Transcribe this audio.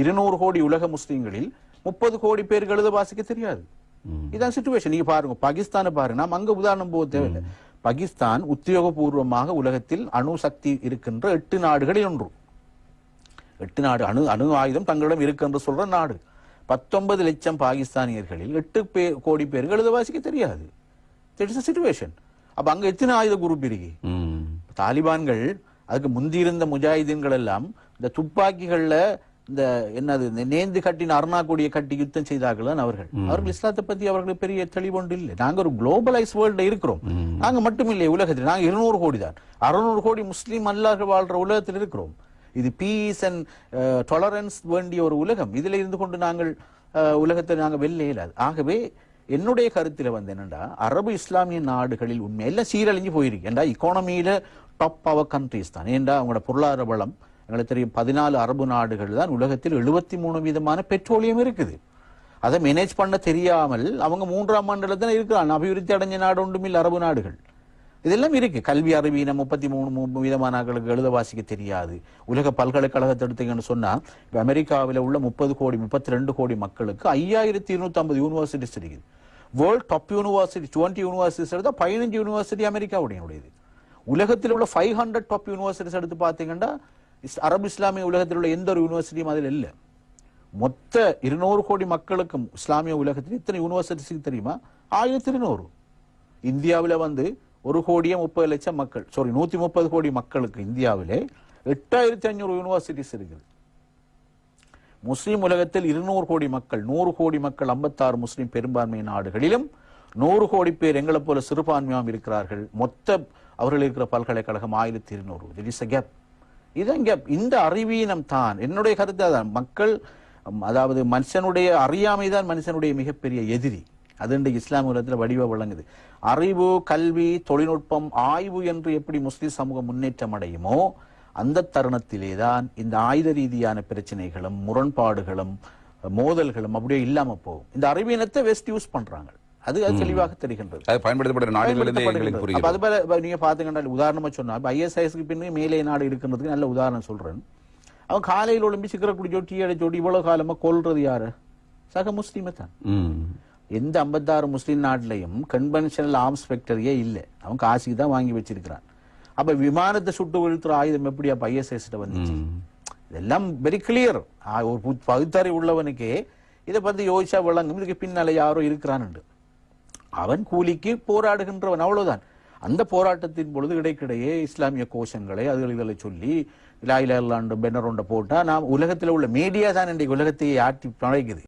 இருநூறு கோடி உலக முஸ்லிம்களில் முப்பது கோடி பேருக்கு எழுத வாசிக்க தெரியாது. இதான் சுச்சுவேஷன் நீங்க பாருங்க பாகிஸ்தானை பாருங்க. நாம் அங்க உதாரணம் போக தேவையில்லை. பாகிஸ்தான் உத்தியோகபூர்வமாக உலகத்தில் அணு சக்தி இருக்கின்ற எட்டு நாடுகளில் ஒன்று. எட்டு நாடு அணு அணு ஆயுதம் தங்களிடம் இருக்கு என்று சொல்ற நாடு. பத்தொன்பது லட்சம் பாகிஸ்தானியர்களில் எட்டு பேர் கோடி பேருக்கு எழுத வாசிக்க தெரியாது. சுச்சுவேஷன் அப்ப அங்க எத்தனை ஆயுத குரூப் இருக்கு. தாலிபான்கள் அதுக்கு முந்தி இருந்த முஜாஹிதீன்கள் எல்லாம் இந்த துப்பாக்கிகள்ல இந்த என்னது இந்த நேந்து கட்டின அருணா கொடியை கட்டி யுத்தம் செய்தார்கள் தான் அவர்கள். அவர்கள் இஸ்லாத்தை பத்தி அவர்களுக்கு பெரிய தெளிவொன்று இல்லை. நாங்க ஒரு குளோபலைஸ் வேர்ல்ட்ல இருக்கிறோம். நாங்க மட்டும் இல்லை உலகத்தில். நாங்க இருநூறு கோடி தான். அறுநூறு கோடி முஸ்லீம் அல்லாஹ் வாழ்ற உலகத்தில் இருக்கிறோம். இது பீஸ் அண்ட் டாலரன்ஸ் வேண்டிய ஒரு உலகம். இதுல இருந்து கொண்டு நாங்கள் அஹ், உலகத்தை நாங்க வெல்ல இயலாது. ஆகவே என்னுடைய கருத்துல வந்து என்னன்னா அரபு இஸ்லாமிய நாடுகளில் உண்மை எல்லாம் சீரழிஞ்சு போயிருக்கு. ஏன்டா இக்கானமியில டாப் பவர் கண்ட்ரிஸ் தான். ஏன்டா அவங்களோட பொருளாதார வளம் எங்களுக்கு தெரியும் பதினாலு அரபு நாடுகள் தான் உலகத்தில் எழுபத்தி மூணு விதமான பெட்ரோலியம் இருக்குது. அதை மேனேஜ் பண்ண தெரியாமல் அவங்க மூன்றாம் மண்டலத்தில் இருக்கிறாங்க. அபிவிருத்தி அடைஞ்ச நாடு இல்லை அரபு நாடுகள். இதெல்லாம் இருக்கு. கல்வி அறிவீனம் முப்பத்தி மூணு மு- எழுத வாசிக்க தெரியாது. உலக பல்கலைக்கழகத்தை எடுத்தீங்கன்னு சொன்னா அமெரிக்காவில் உள்ள முப்பது கோடி முப்பத்தி ரெண்டு கோடி மக்களுக்கு ஐயாயிரத்தி இருநூத்தி ஐம்பது யூனிவர்சிட்டிஸ் இருக்குது. World top university twenty universities எடுத்தால் பதினஞ்சு யூனிவர்சிட்டி அமெரிக்காவுடையது. உலகத்தில் உள்ள ஃபைவ் ஹண்ட்ரட் டாப் யூனிவர்சிட்டிஸ் எடுத்து பார்த்தீங்கன்னா அரபு இஸ்லாமிய உலகத்தில் உள்ள எந்த ஒரு யூனிவர்சிட்டியும் அதில் இல்லை. மொத்த இருநூறு கோடி மக்களுக்கும் இஸ்லாமிய உலகத்தில் இத்தனை யூனிவர்சிட்டிஸ் தெரியுமா? ஆயிரத்தி இருநூறு. இந்தியாவில் வந்து ஒரு கோடியே முப்பது லட்சம் மக்கள் சாரி நூத்தி முப்பது கோடி மக்களுக்கு இந்தியாவிலே எட்டாயிரத்தி ஐநூறு யூனிவர்சிட்டிஸ் இருக்குது. முஸ்லீம் உலகத்தில் இருநூறு கோடி மக்கள் நூறு கோடி மக்கள் 56 முஸ்லிம் பெரும்பான்மை நாடுகளிலும் நூறு கோடி பேர் எங்களை போல சிறுபான்மையாம் இருக்கிறார்கள். மொத்த அவர்கள் இருக்கிற பல்கலைக்கழகம் ஆயிரத்தி இருநூறு. திட் இஸ் கேப் இது இங்கே இந்த அறிவீனம் தான் என்னுடைய கருத்து அதான். மக்கள் அதாவது மனுஷனுடைய அறியாமை தான் மனுஷனுடைய மிகப்பெரிய எதிரி. அது இன்றைக்கு இஸ்லாம் உலகத்தில் வடிவ வழங்குது அறிவு கல்வி தொழில்நுட்பம் ஆய்வு என்று எப்படி முஸ்லிம் சமூகம் முன்னேற்றம் அடையுமோ அந்த தருணத்திலே தான் இந்த ஆயுத ரீதியான பிரச்சனைகளும் முரண்பாடுகளும் மோதல்களும் அப்படியே இல்லாமல் போகும். இந்த அறிவீனத்தை வெஸ்ட் யூஸ் பண்ணுறாங்க அது அது தெளிவாக தெரிகின்றது. அது பயன்படுத்தப்படுற நாடுகளிலிருந்தே அது போல இப்ப நீங்க பாத்தீங்கன்னா உதாரணமா சொன்னா ஐஎஸ்ஐஎஸ்க்கு பின்னே மேலே நாடு இருக்கிறதுக்கு நல்ல உதாரணம் சொல்றேன். அவன் காலையில் ஒளிம்பி சிக்கரை குடிச்சோ டீ அடிச்சோடி இவ்வளவு காலமா கொல்றது யாரு? சக முஸ்லீமை தான். எந்த 56 முஸ்லீம் நாட்டிலையும் கன்வென்ஷனல் ஆர்ம்ஸ் ஃபேக்டரியே இல்லை. அவன் காசுக்கு தான் வாங்கி வச்சிருக்கிறான். அப்ப விமானத்தை சுட்டு வீழ்த்துற ஆயுதம் எப்படி அப்ப ஐஎஸ்ஐஸ் வந்துச்சு. இதெல்லாம் வெரி கிளியர் ஒரு பு- பகுத்தறிவு உள்ளவனுக்கே இதை பத்தி யோசிச்சா விளங்கும். இதுக்கு பின்னால யாரோ இருக்கிறான்னு அவன் கூலிக்கு போராடுகின்றவன் அவ்வளவுதான். அந்த போராட்டத்தின் பொழுது இடைக்கிடையே இஸ்லாமிய கோஷங்களை அதுகள் இதில் சொல்லி லாயிலாண்டு பெனர் ஒன்றை போட்டா நாம் உலகத்தில் உள்ள மீடியா தான் இன்றைக்கு உலகத்தையே ஆட்டி பழைக்குது